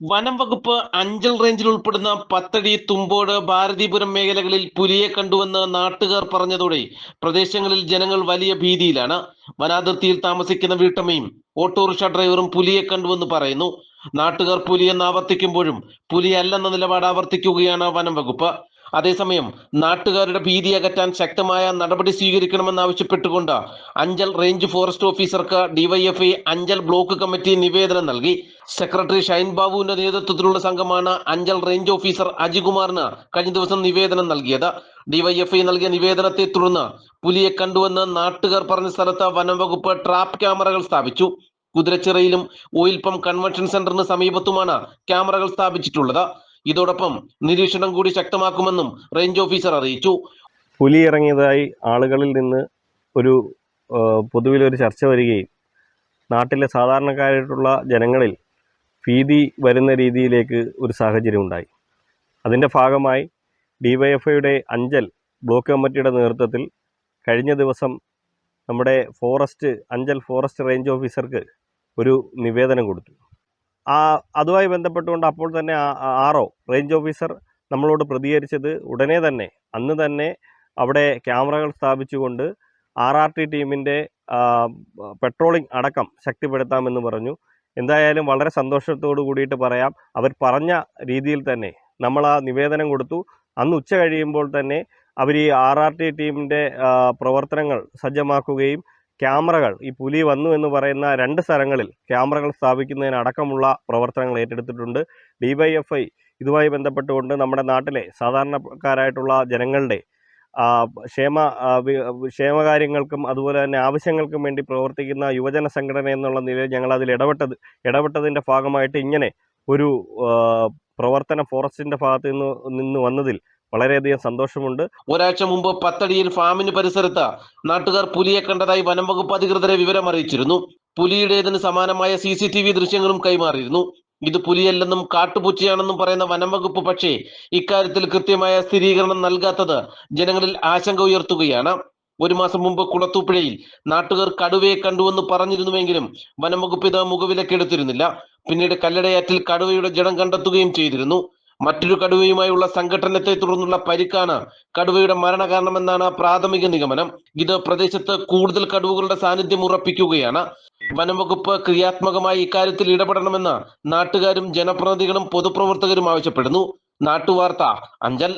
വനം വകുപ്പ് അഞ്ചൽ റേഞ്ചിൽ ഉൾപ്പെടുന്ന പത്തടി തുമ്പോട് ഭാരതീപുരം മേഖലകളിൽ പുലിയെ കണ്ടുവെന്ന് നാട്ടുകാർ പറഞ്ഞതോടെ പ്രദേശങ്ങളിൽ ജനങ്ങൾ വലിയ ഭീതിയിലാണ്. വനാതിർത്തിയിൽ താമസിക്കുന്ന വീട്ടമ്മയും ഓട്ടോറിക്ഷ ഡ്രൈവറും പുലിയെ കണ്ടുവെന്ന് പറയുന്നു. നാട്ടുകാർ പുലിയെന്ന് ആവർത്തിക്കുമ്പോഴും പുലിയല്ലെന്ന നിലപാട് ആവർത്തിക്കുകയാണ് വനം വകുപ്പ്. അതേസമയം നാട്ടുകാരുടെ ഭീതി അകറ്റാൻ ശക്തമായ നടപടി സ്വീകരിക്കണമെന്നാവശ്യപ്പെട്ടുകൊണ്ട് അഞ്ചൽ റേഞ്ച് ഫോറസ്റ്റ് ഓഫീസർക്ക് ഡിവൈഎഫ്ഐ അഞ്ചൽ ബ്ലോക്ക് കമ്മിറ്റി നിവേദനം നൽകി. സെക്രട്ടറി ഷൈൻ ബാബുവിന്റെ നേതൃത്വത്തിലുള്ള സംഘമാണ് അഞ്ചൽ റേഞ്ച് ഓഫീസർ അജികുമാറിന് കഴിഞ്ഞ ദിവസം നിവേദനം നൽകിയത്. ഡിവൈഎഫ്ഐ നൽകിയ നിവേദനത്തെ തുടർന്ന് പുലിയെ കണ്ടുവെന്ന് നാട്ടുകാർ പറഞ്ഞ സ്ഥലത്ത് വനം വകുപ്പ് ട്രാപ്പ് ക്യാമറകൾ സ്ഥാപിച്ചു. കുതിരച്ചിറയിലും ഓയിൽ പമ്പ് കൺവെൻഷൻ സെന്ററിന് സമീപത്തുമാണ് ക്യാമറകൾ സ്ഥാപിച്ചിട്ടുള്ളത്. ഇതോടൊപ്പം നിരീക്ഷണം കൂടി ശക്തമാക്കുമെന്നും റേഞ്ച് ഓഫീസർ അറിയിച്ചു. പുലി ഇറങ്ങിയതായി ആളുകളിൽ നിന്ന് ഒരു പൊതുവിലൊരു ചർച്ച വരികയും നാട്ടിലെ സാധാരണക്കാരായിട്ടുള്ള ജനങ്ങളിൽ ഭീതി വരുന്ന രീതിയിലേക്ക് ഒരു സാഹചര്യം ഉണ്ടായി. അതിന്റെ ഭാഗമായി ഡിവൈഎഫ്ഐയുടെ അഞ്ചൽ ബ്ലോക്ക് കമ്മിറ്റിയുടെ നേതൃത്വത്തിൽ കഴിഞ്ഞ ദിവസം നമ്മുടെ ഫോറസ്റ്റ് അഞ്ചൽ ഫോറസ്റ്റ് റേഞ്ച് ഓഫീസർക്ക് ഒരു നിവേദനം കൊടുത്തു. ആ അതുമായി ബന്ധപ്പെട്ടുകൊണ്ട് അപ്പോൾ തന്നെ ആ- റേഞ്ച് ഓഫീസർ നമ്മളോട് പ്രതികരിച്ചത് ഉടനെ തന്നെ അന്ന് തന്നെ അവിടെ ക്യാമറകൾ സ്ഥാപിച്ചുകൊണ്ട് ആർ ആർ ടി ടീമിന്റെ പെട്രോളിംഗ് അടക്കം ശക്തിപ്പെടുത്താമെന്ന് പറഞ്ഞു. എന്തായാലും വളരെ സന്തോഷത്തോടു കൂടിയിട്ട് പറയാം. അവർ പറഞ്ഞ രീതിയിൽ തന്നെ നമ്മൾ ആ നിവേദനം കൊടുത്തു. അന്ന് ഉച്ച കഴിയുമ്പോൾ തന്നെ അവർ ഈ ആർ ആർ ടി ടീമിന്റെ പ്രവർത്തനങ്ങൾ സജ്ജമാക്കുകയും ക്യാമറകൾ ഈ പുലി വന്നു എന്ന് പറയുന്ന രണ്ട് സ്ഥലങ്ങളിൽ ക്യാമറകൾ സ്ഥാപിക്കുന്നതിനടക്കമുള്ള പ്രവർത്തനങ്ങൾ ഏറ്റെടുത്തിട്ടുണ്ട്. ഡിവൈഎഫ്ഐ ഇതുമായി ബന്ധപ്പെട്ടുകൊണ്ട് നമ്മുടെ നാട്ടിലെ സാധാരണക്കാരായിട്ടുള്ള ജനങ്ങളുടെ ക്ഷേമ ക്ഷേമകാര്യങ്ങൾക്കും അതുപോലെ തന്നെ ആവശ്യങ്ങൾക്കും വേണ്ടി പ്രവർത്തിക്കുന്ന യുവജന സംഘടന എന്നുള്ള നിലയിൽ ഞങ്ങൾ അതിൽ ഇടപെട്ടത് ഇടപെട്ടതിന്റെ ഭാഗമായിട്ട് ഇങ്ങനെ ഒരു പ്രവർത്തനം ഫോറസ്റ്റിന്റെ ഭാഗത്ത് നിന്ന് നിന്ന് വന്നതിൽ വളരെയധികം സന്തോഷമുണ്ട്. ഒരാഴ്ച മുമ്പ് പത്തടിയിൽ ഫാമിന് പരിസരത്ത് നാട്ടുകാർ പുലിയെ കണ്ടതായി വനം വകുപ്പ് അധികൃതരെ വിവരം അറിയിച്ചിരുന്നു. പുലിയുടേതിന് സമാനമായ സി സി ടി വി ദൃശ്യങ്ങളും കൈമാറിയിരുന്നു. ഇത് പുലിയല്ലെന്നും കാട്ടുപൂച്ചയാണെന്നും പറയുന്ന വനം വകുപ്പ് പക്ഷേ ഇക്കാര്യത്തിൽ കൃത്യമായ സ്ഥിരീകരണം നൽകാത്തത് ജനങ്ങളിൽ ആശങ്ക ഉയർത്തുകയാണ്. ഒരു മാസം മുമ്പ് കുളത്തൂപ്പുഴയിൽ നാട്ടുകാർ കടുവയെ കണ്ടുവെന്ന് പറഞ്ഞിരുന്നുവെങ്കിലും വനം വകുപ്പ് ഇത് മുഖവിലക്കെടുത്തിരുന്നില്ല. പിന്നീട് കല്ലടയാറ്റിൽ കടുവയുടെ ജഡം കണ്ടെത്തുകയും ചെയ്തിരുന്നു. മറ്റൊരു കടുവയുമായുള്ള സംഘട്ടനത്തെ തുടർന്നുള്ള പരിക്കാണ് കടുവയുടെ മരണകാരണമെന്നാണ് പ്രാഥമിക നിഗമനം. ഇത് പ്രദേശത്ത് കൂടുതൽ കടുവകളുടെ സാന്നിധ്യം ഉറപ്പിക്കുകയാണ്. വനംവകുപ്പ് ക്രിയാത്മകമായി ഇക്കാര്യത്തിൽ ഇടപെടണമെന്ന് നാട്ടുകാരും ജനപ്രതിനിധികളും പൊതുപ്രവർത്തകരും ആവശ്യപ്പെടുന്നു. നാട്ടുവാർത്ത അഞ്ചൽ.